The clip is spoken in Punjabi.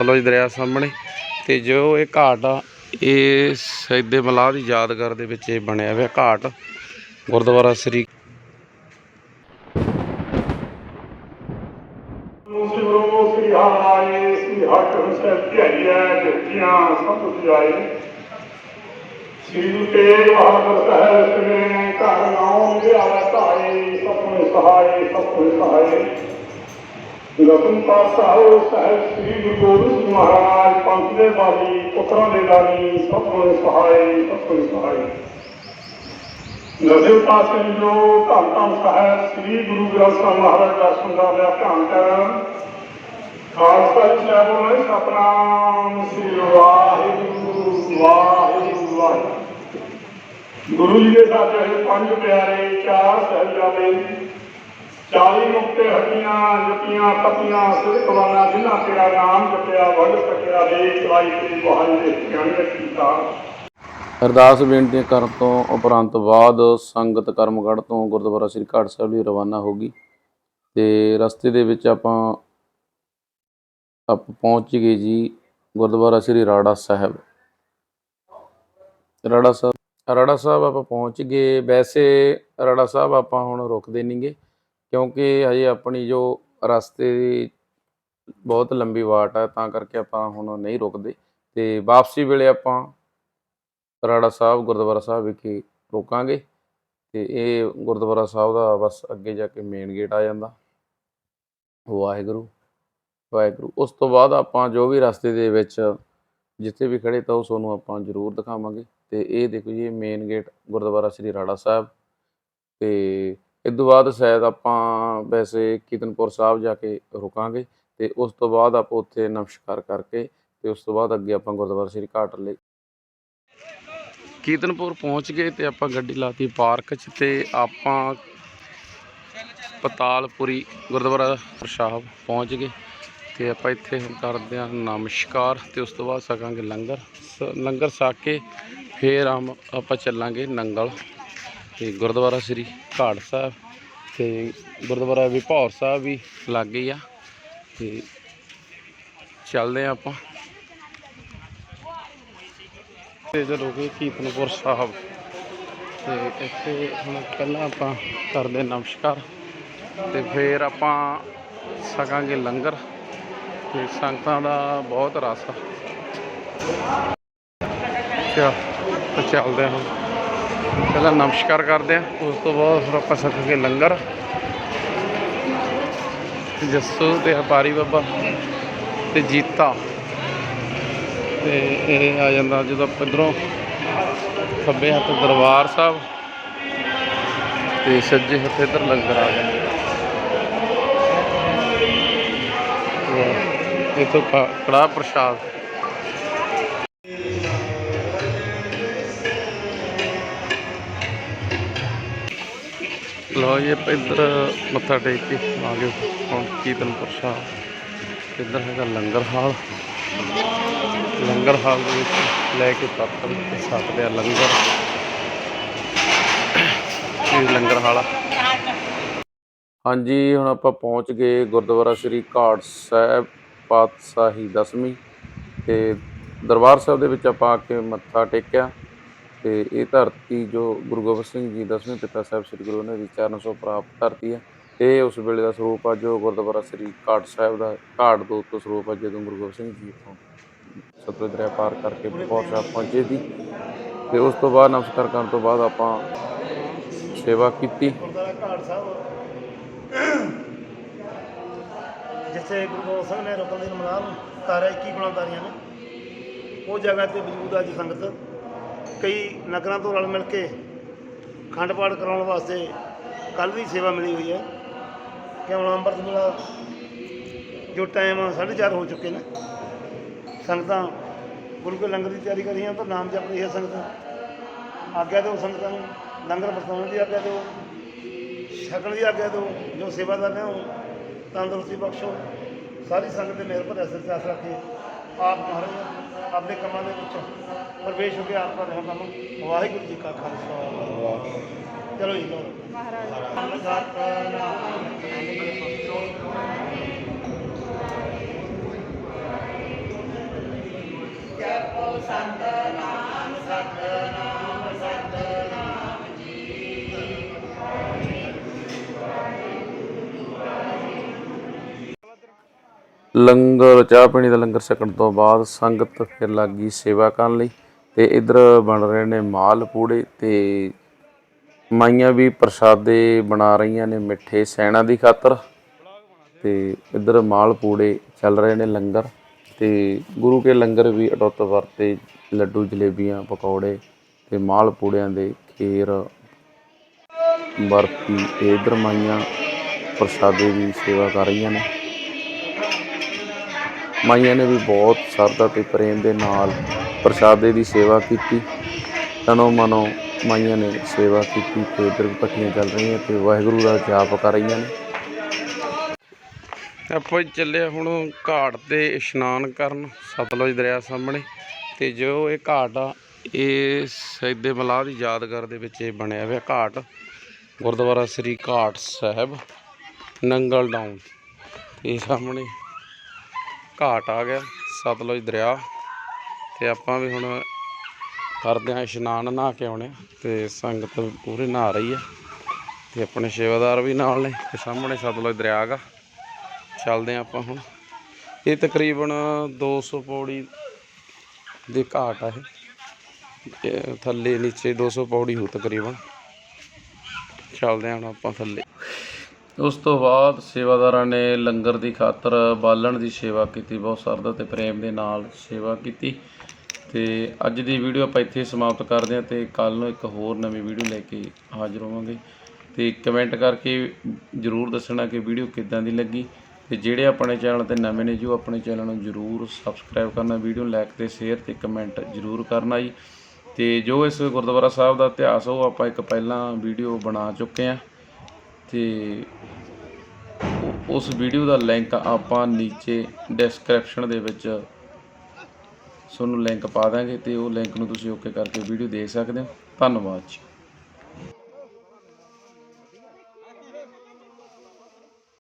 ਚਲੋ ਜੀ ਦਰਿਆ ਸਾਹਮਣੇ ਤੇ ਜੋ ਇਹ ਘਾਟ ਆ, ਇਹ ਸੈਦੇ ਮਲਾਹ ਦੀ ਯਾਦਗਾਰ ਦੇ ਵਿੱਚ ਇਹ ਬਣਿਆ ਹੋਇਆ ਘਾਟ, ਗੁਰਦੁਆਰਾ ਸ੍ਰੀ ਸ੍ਰੀ ਤੇਗ ਬਹਾਦਰ ਸਾਹਿਬ ਸ੍ਰੀ ਘਰ ਨਾਮ ਲਿਆਵੇ ਧਾਏ ਸਪਨੇ ਸਹਾਏ ਸਪਨੇ ਸਹਾਏ। ਗਤਨ ਪਾਸਾਓ ਸਾਹਿਬ ਸ੍ਰੀ ਗੁਰੂ ਗੋਬਿੰਦ ਸਿੰਘ ਮਹਾਰਾਜ, ਪੰਥ ਦੇ ਬਾਣੀ ਪੁੱਤਰਾਂ ਦੇ ਦਾਨੀ ਸਪਨੇ ਸਹਾਏ ਸਪਨੇ ਸਹਾਏ। ਨਜ਼ਰ ਪਾਸੇ ਜੋ ਧੰਨ ਧੰਨ ਸਾਹਿਬ ਸ੍ਰੀ ਗੁਰੂ ਗ੍ਰੰਥ ਸਾਹਿਬ ਮਹਾਰਾਜ ਦਰਸ਼ਨ ਦਾ ਵਿਆਖਿਆਨ ਕਰਨ, ਖਾਲਸਾ ਜੀ ਸਾਹਿਬ ਬੋਲੇ, ਸਤਨਾਮ ਸ੍ਰੀ ਵਾਹਿਗੁਰੂ ਵਾਹਿਗੁਰੂ ਵਾਹਿਗੁਰੂ। ਗੁਰੂ ਜੀ ਦੇ ਸਾਥ ਹੋਏ ਪੰਜ ਪਿਆਰੇ, ਚਾਰ ਸਹਿਜਾਦੇ 40 ਮੁਕਤੇ ਹੱਟੀਆਂ ਜਪੀਆਂ ਤਪੀਆਂ ਸਿਰਕਵਾਨਾ ਜਿਨ੍ਹਾਂ ਤੇਰਾ ਨਾਮ ਜਪਿਆ ਵੜ ਸਕਿਆ ਦੇ ਚਲਾਈ ਤੇਰੀ ਬਹਾਈ ਦੇ ਗਿਆਨ ਕੀਤਾ। ਅਰਦਾਸ ਬੇਨਤੀਆਂ ਕਰਨ ਤੋਂ ਉਪਰੰਤ ਬਾਅਦ ਸੰਗਤ ਕਰਮਗੜ੍ਹ ਤੋਂ ਗੁਰਦੁਆਰਾ ਸ੍ਰੀ ਘਾਟ ਸਾਹਿਬ ਲਈ ਰਵਾਨਾ ਹੋ ਗਈ ਤੇ ਰਸਤੇ ਦੇ ਵਿੱਚ ਆਪਾਂ ਆਪ ਪਹੁੰਚ ਗਏ ਜੀ ਗੁਰਦੁਆਰਾ ਸ੍ਰੀ ਰਾੜਾ ਸਾਹਿਬ। ਰਾੜਾ ਸਾਹਿਬ ਰਾੜਾ ਸਾਹਿਬ ਆਪਾਂ ਪਹੁੰਚ ਗਏ। ਵੈਸੇ ਰਾੜਾ ਸਾਹਿਬ ਆਪਾਂ ਹੁਣ ਰੁਕਦੇ ਨਹੀਂਗੇ ਕਿਉਂਕਿ ਹਜੇ ਆਪਣੀ ਜੋ ਰਸਤੇ ਦੀ ਬਹੁਤ ਲੰਬੀ ਵਾਟ ਹੈ ਤਾਂ ਕਰਕੇ ਆਪਾਂ ਹੁਣ ਨਹੀਂ ਰੁਕਦੇ। ਤੇ ਵਾਪਸੀ ਵੇਲੇ ਆਪਾਂ ਰਾੜਾ ਸਾਹਿਬ, ਗੁਰਦੁਆਰਾ ਸਾਹਿਬ ਵਿਖੇ ਰੋਕਾਂਗੇ। ਤੇ ਇਹ ਗੁਰਦੁਆਰਾ ਸਾਹਿਬ ਦਾ ਬਸ ਅੱਗੇ ਜਾ ਕੇ ਮੇਨ ਗੇਟ ਆ ਜਾਂਦਾ। ਵਾਹਿਗੁਰੂ ਵਾਹਿਗੁਰੂ। ਉਸ ਤੋਂ ਬਾਅਦ ਆਪਾਂ ਜੋ ਵੀ ਰਸਤੇ ਦੇ ਵਿੱਚ ਜਿੱਥੇ ਵੀ ਖੜੇ ਤਾਂ ਉਹ ਤੁਹਾਨੂੰ ਆਪਾਂ ਜ਼ਰੂਰ ਦਿਖਾਵਾਂਗੇ। ਤੇ ਇਹ ਦੇਖੋ ਜੀ ਮੇਨ ਗੇਟ ਗੁਰਦੁਆਰਾ ਸ੍ਰੀ ਰਾੜਾ ਸਾਹਿਬ। ਤੇ ਇਸ ਤੋਂ ਬਾਅਦ ਸ਼ਾਇਦ ਆਪਾਂ ਵੈਸੇ ਕੀਰਤਨਪੁਰ ਸਾਹਿਬ ਜਾ ਕੇ ਰੁਕਾਂਗੇ ਤੇ ਉਸ ਤੋਂ ਬਾਅਦ ਆਪਾਂ ਉੱਥੇ ਨਮਸਕਾਰ ਕਰਕੇ ਤੇ ਉਸ ਤੋਂ ਬਾਅਦ ਅੱਗੇ ਆਪਾਂ ਗੁਰਦੁਆਰਾ ਸ੍ਰੀ ਘਾਟ ਲਈ ਕੀਰਤਨਪੁਰ ਪਹੁੰਚ ਗਏ ਤੇ ਆਪਾਂ ਗੱਡੀ ਲਾਤੀ ਪਾਰਕ 'ਚ ਤੇ ਆਪਾਂ ਪਤਾਲਪੁਰੀ ਗੁਰਦੁਆਰਾ ਸਾਹਿਬ ਪਹੁੰਚ ਗਏ ਤੇ ਆਪਾਂ ਇੱਥੇ ਹੁਣ ਕਰਦੇ ਹਾਂ ਨਮਸਕਾਰ ਤੇ ਉਸ ਤੋਂ ਬਾਅਦ ਸਕਾਂਗੇ ਲੰਗਰ। ਸ- ਲੰਗਰ ਛਕ ਕੇ ਫੇਰ ਆਮ ਆਪਾਂ ਚੱਲਾਂਗੇ ਨੰਗਲ। ਤੇ ਗੁਰਦੁਆਰਾ ਸ੍ਰੀ ਘਾਟ ਸਾਹਿਬ ਤੇ ਗੁਰਦੁਆਰਾ ਵਿਭੌਰ ਸਾਹਿਬ ਵੀ ਲਾਗੇ ਆ ਤੇ ਚੱਲਦੇ ਆ ਆਪਾਂ। ਤੇ ਚਲੋ ਗਏ ਕੀਰਤਨਪੁਰ ਸਾਹਿਬ, ਤੇ ਇੱਥੇ ਹੁਣ ਪਹਿਲਾਂ ਆਪਾਂ ਕਰਦੇ ਨਮਸਕਾਰ ਤੇ ਫਿਰ ਆਪਾਂ ਸਕਾਂਗੇ ਲੰਗਰ ਤੇ ਸੰਗਤਾਂ ਦਾ ਬਹੁਤ ਰਸ ਆ। ਚੱਲਦੇ ਹਾਂ ਪਹਿਲਾਂ ਨਮਸਕਾਰ ਕਰਦੇ ਆ ਉਸ ਤੋਂ ਬਾਅਦ ਫਿਰ ਆਪਾਂ ਛਕਾਂਗੇ ਲੰਗਰ। ਜੱਸੂ ਤੇ ਹਪਾਰੀ ਬਾਬਾ ਤੇ ਜੀਤਾ। ਤੇ ਇਹ ਆ ਜਾਂਦਾ ਜਦੋਂ ਇੱਧਰੋਂ ਖੱਬੇ ਹੱਥ ਦਰਬਾਰ ਸਾਹਿਬ ਤੇ ਸੱਜੇ ਹੱਥ ਇੱਧਰ ਲੰਗਰ ਆ ਜਾਂਦਾ। ਵਾਹ, ਇੱਥੋਂ ਕ- ਕੜਾਹ ਪ੍ਰਸ਼ਾਦ। ਲਓ ਜੀ, ਆਪਾਂ ਇੱਧਰ ਮੱਥਾ ਟੇਕ ਕੇ ਆ ਗਏ। ਹੁਣ ਕੀਰਤਨਪੁਰ ਸਾਹਿਬ ਇੱਧਰ ਹੈਗਾ ਲੰਗਰ ਹਾਲ। ਲੰਗਰ ਹਾਲ ਦੇ ਵਿੱਚ ਲੈ ਕੇ ਪਾਤਰ ਸਕਦੇ ਆ ਲੰਗਰ। ਇਹ ਲੰਗਰ ਹਾਲ ਹਾਂਜੀ, ਹੁਣ ਆਪਾਂ ਪਹੁੰਚ ਗਏ ਗੁਰਦੁਆਰਾ ਸ੍ਰੀ ਘਾਟ ਸਾਹਿਬ ਪਾਤਸ਼ਾਹੀ ਦਸਵੀਂ। ਤੇ ਦਰਬਾਰ ਸਾਹਿਬ ਦੇ ਵਿੱਚ ਆਪਾਂ ਆ ਕੇ ਮੱਥਾ ਟੇਕਿਆ। ਤੇ ਇਹ ਧਰਤੀ ਜੋ ਗੁਰੂ ਗੋਬਿੰਦ ਸਿੰਘ ਜੀ, ਦਸਵੇਂ ਪਿਤਾ ਸਾਹਿਬ ਸ੍ਰੀ ਗੁਰੂ ਨੇ ਦੀ ਸੋ ਪ੍ਰਾਪਤ ਧਰਤੀ ਹੈ। ਇਹ ਉਸ ਵੇਲੇ ਦਾ ਸਰੂਪ ਆ ਜੋ ਗੁਰਦੁਆਰਾ ਸ੍ਰੀ ਘਾਟ ਸਾਹਿਬ ਦਾ, ਘਾਟ ਦੋ ਤੋਂ ਸਰੂਪ ਆ ਜਦੋਂ ਗੁਰੂ ਗੋਬਿੰਦ ਸਿੰਘ ਜੀ ਇੱਥੋਂ ਸਤਲੁਜ ਦਰਿਆ ਪਾਰ ਕਰਕੇ ਬਹੁਤ ਸਾਹਿਬ ਪਹੁੰਚੇ ਸੀ। ਤੇ ਉਸ ਤੋਂ ਬਾਅਦ ਨਮਸਕਾਰ ਕਰਨ ਤੋਂ ਬਾਅਦ ਆਪਾਂ ਸੇਵਾ ਕੀਤੀ। ਜਿੱਥੇ ਗੁਰੂ ਗੋਬਿੰਦ ਸਿੰਘ ਨੇ ਰੁਕਣ ਦੀ ਮਨਾਹ ਤਾਰਿਆ 21 ਗੁਣਾਤਾਰੀਆਂ ਨੇ, ਉਹ ਜਗ੍ਹਾ ਤੇ ਮੌਜੂਦ ਆ ਸੰਗਤ। ਕਈ ਨਗਰਾਂ ਤੋਂ ਰਲ ਮਿਲ ਕੇ ਖੰਡ ਪਾਠ ਕਰਾਉਣ ਵਾਸਤੇ ਕੱਲ ਦੀ ਸੇਵਾ ਮਿਲੀ ਹੋਈ ਹੈ। ਕਿ ਹੁਣ ਅੰਮ੍ਰਿਤ ਵੇਲਾ ਜੋ ਟਾਈਮ 4:30 ਹੋ ਚੁੱਕੇ ਨੇ। ਸੰਗਤਾਂ ਗੁਰੂ ਕੇ ਲੰਗਰ ਦੀ ਤਿਆਰੀ ਕਰ ਰਹੀਆਂ ਤਾਂ ਨਾਮ ਜਪ ਰਹੀ ਹੈ ਸੰਗਤਾਂ। ਆਗਿਆ ਦਿਓ ਸੰਗਤਾਂ ਨੂੰ, ਲੰਗਰ ਵਰਤਾਉਣ ਦੀ ਆਗਿਆ ਦਿਓ। ਛਕਣ ਦੀ ਆਗਿਆ ਦਿਓ, ਜੋ ਸੇਵਾਦਾਰ ਨੇ ਉਹ ਤੰਦਰੁਸਤੀ ਬਖਸ਼ੋ। ਸਾਰੀ ਸੰਗਤ ਦੇ ਮਿਹਰ ਭਰੇ ਸਿਰ ਤੇ ਆਸ ਰੱਖੇ ਆਪ ਮਹਾਰਾਜ ਆਪਣੇ ਕੰਮਾਂ ਦੇ ਵਿੱਚ ਪ੍ਰਵੇਸ਼ ਹੋ ਕੇ ਆਤਮਾ ਰਹਿਣ ਤੁਹਾਨੂੰ ਵਾਹਿਗੁਰੂ ਜੀ ਕਾ ਖਾਲਸਾ। ਚਲੋ ਜੀ ਲੋ ਮਹਾਰਾਜ। ਸਤਨਾਮ ਸਤਨਾਮ। ਲੰਗਰ, ਚਾਹ ਪੀਣੀ ਦਾ ਲੰਗਰ ਛਕਣ ਤੋਂ ਬਾਅਦ ਸੰਗਤ ਫਿਰ ਲੱਗੀ ਸੇਵਾ ਕਰਨ ਲਈ ਤੇ ਇਧਰ ਬਣ ਰਹੇ ਨੇ ਮਾਲ ਪੂੜੇ ਤੇ ਮਾਈਆਂ ਵੀ ਪ੍ਰਸ਼ਾਦੇ ਬਣਾ ਰਹੀਆਂ ਨੇ ਮਿੱਠੇ ਸੈਣਾ ਦੀ ਖਾਤਰ ਤੇ ਇਧਰ ਮਾਲ ਪੂੜੇ ਚੱਲ ਰਹੇ ਨੇ ਲੰਗਰ ਤੇ ਗੁਰੂ ਕੇ ਲੰਗਰ ਵੀ ਅਟੁੱਟ ਵਰਤੇ ਲੱਡੂ, ਜਲੇਬੀਆਂ, ਪਕੌੜੇ ਤੇ ਮਾਲ ਪੂੜਿਆਂ ਦੇ ਖੀਰ ਬਰਫੀ ਤੇ ਇਧਰ ਮਾਈਆਂ ਪ੍ਰਸ਼ਾਦੇ ਦੀ ਸੇਵਾ ਕਰ ਰਹੀਆਂ ਨੇ। ਮਾਈਆਂ ਨੇ ਵੀ ਬਹੁਤ ਸ਼ਰਧਾ ਤੇ ਪ੍ਰੇਮ ਦੇ ਨਾਲ ਪ੍ਰਸ਼ਾਦੇ ਦੀ ਸੇਵਾ ਕੀਤੀ। ਤਨੋ ਮਨੋ ਮਾਈਆਂ ਨੇ ਸੇਵਾ ਕੀਤੀ ਤੇ ਇਧਰ ਪੱਟੀਆਂ ਚੱਲ ਰਹੀਆਂ ਤੇ ਵਾਹਿਗੁਰੂ ਦਾ ਜਾਪ ਕਰ ਰਹੀਆਂ ਨੇ। ਆਪਾਂ ਚੱਲਿਆ ਹੁਣ ਘਾਟ ਤੇ ਇਸ਼ਨਾਨ ਕਰਨ ਸਤਲੁਜ ਦਰਿਆ ਸਾਹਮਣੇ ਤੇ ਜੋ ਇਹ ਘਾਟ ਆ, ਇਹ ਸੈਦੇ ਮਲਾਹ ਦੀ ਯਾਦਗਾਰ ਦੇ ਵਿੱਚ ਇਹ ਬਣਿਆ ਹੋਇਆ ਘਾਟ। ਗੁਰਦੁਆਰਾ ਸ੍ਰੀ ਘਾਟ ਸਾਹਿਬ, ਨੰਗਲ ਡਾਊਨ ਇਹ ਸਾਹਮਣੇ ਘਾਟ ਆ ਗਿਆ, ਸਤਲੁਜ ਦਰਿਆ। ਤੇ ਆਪਾਂ ਵੀ ਹੁਣ ਕਰਦੇ ਹਾਂ ਇਸ਼ਨਾਨ, ਨਹਾ ਕੇ ਆਉਣੇ। ਆ ਤੇ ਸੰਗਤ ਪੂਰੀ ਨਹਾ ਰਹੀ ਆ ਤੇ ਆਪਣੇ ਸੇਵਾਦਾਰ ਵੀ ਨਾਲ ਨੇ, ਤੇ ਸਾਹਮਣੇ ਸਤਲੁਜ ਦਰਿਆ ਗਾ ਚੱਲਦੇ ਹਾਂ ਆਪਾਂ ਹੁਣ। ਇਹ ਤਕਰੀਬਨ 200 ਪੌੜੀ ਦੇ ਘਾਟ ਆ ਇਹ। ਥੱਲੇ ਨੀਚੇ 200 ਪੌੜੀ ਹੋ ਤਕਰੀਬਨ। ਚੱਲਦੇ ਹਾਂ ਹੁਣ ਆਪਾਂ ਥੱਲੇ। ਉਸ ਤੋਂ ਬਾਅਦ ਸੇਵਾਦਾਰਾਂ ਨੇ ਲੰਗਰ ਦੀ ਖਾਤਰ ਬਾਲਣ ਦੀ ਸੇਵਾ ਕੀਤੀ, ਬਹੁਤ ਸਰਦਾ ਤੇ ਪ੍ਰੇਮ ਦੇ ਨਾਲ ਸੇਵਾ ਕੀਤੀ। ਤੇ ਅੱਜ ਦੀ ਵੀਡੀਓ ਆਪਾਂ ਇੱਥੇ ਸਮਾਪਤ ਕਰਦੇ ਹਾਂ ਤੇ ਕੱਲ ਨੂੰ ਇੱਕ ਹੋਰ ਨਵੀਂ ਵੀਡੀਓ ਲੈ ਕੇ ਹਾਜ਼ਰ ਹੋਵਾਂਗੇ। ਤੇ ਕਮੈਂਟ ਕਰਕੇ ਜਰੂਰ ਦੱਸਣਾ ਕਿ ਵੀਡੀਓ ਕਿੱਦਾਂ ਦੀ ਲੱਗੀ। ਤੇ ਜਿਹੜੇ ਆਪਣੇ ਚੈਨਲ ਤੇ ਨਵੇਂ ਨੇ ਜੋ ਆਪਣੇ ਚੈਨਲ ਨੂੰ ਜਰੂਰ ਸਬਸਕ੍ਰਾਈਬ ਕਰਨਾ, ਵੀਡੀਓ ਲਾਈਕ ਤੇ ਸ਼ੇਅਰ ਤੇ ਕਮੈਂਟ ਜਰੂਰ ਕਰਨਾ ਜੀ। ਤੇ ਜੋ ਇਸ ਗੁਰਦੁਆਰਾ ਸਾਹਿਬ ਦਾ ਇਤਿਹਾਸ ਉਹ ਆਪਾਂ ਇੱਕ ਪਹਿਲਾਂ ਵੀਡੀਓ ਬਣਾ ਚੁੱਕੇ ਹਾਂ। ਤੇ ਉਸ ਵੀਡੀਓ ਦਾ ਲਿੰਕ ਆਪਾਂ ਨੀਚੇ ਡਿਸਕ੍ਰਿਪਸ਼ਨ ਦੇ ਵਿੱਚ ਤੁਹਾਨੂੰ ਲਿੰਕ ਪਾ ਦਾਂਗੇ ਤੇ ਉਹ ਲਿੰਕ ਨੂੰ ਤੁਸੀਂ ਓਕੇ ਕਰਕੇ ਵੀਡੀਓ ਦੇਖ ਸਕਦੇ ਹੋ। ਧੰਨਵਾਦ ਜੀ।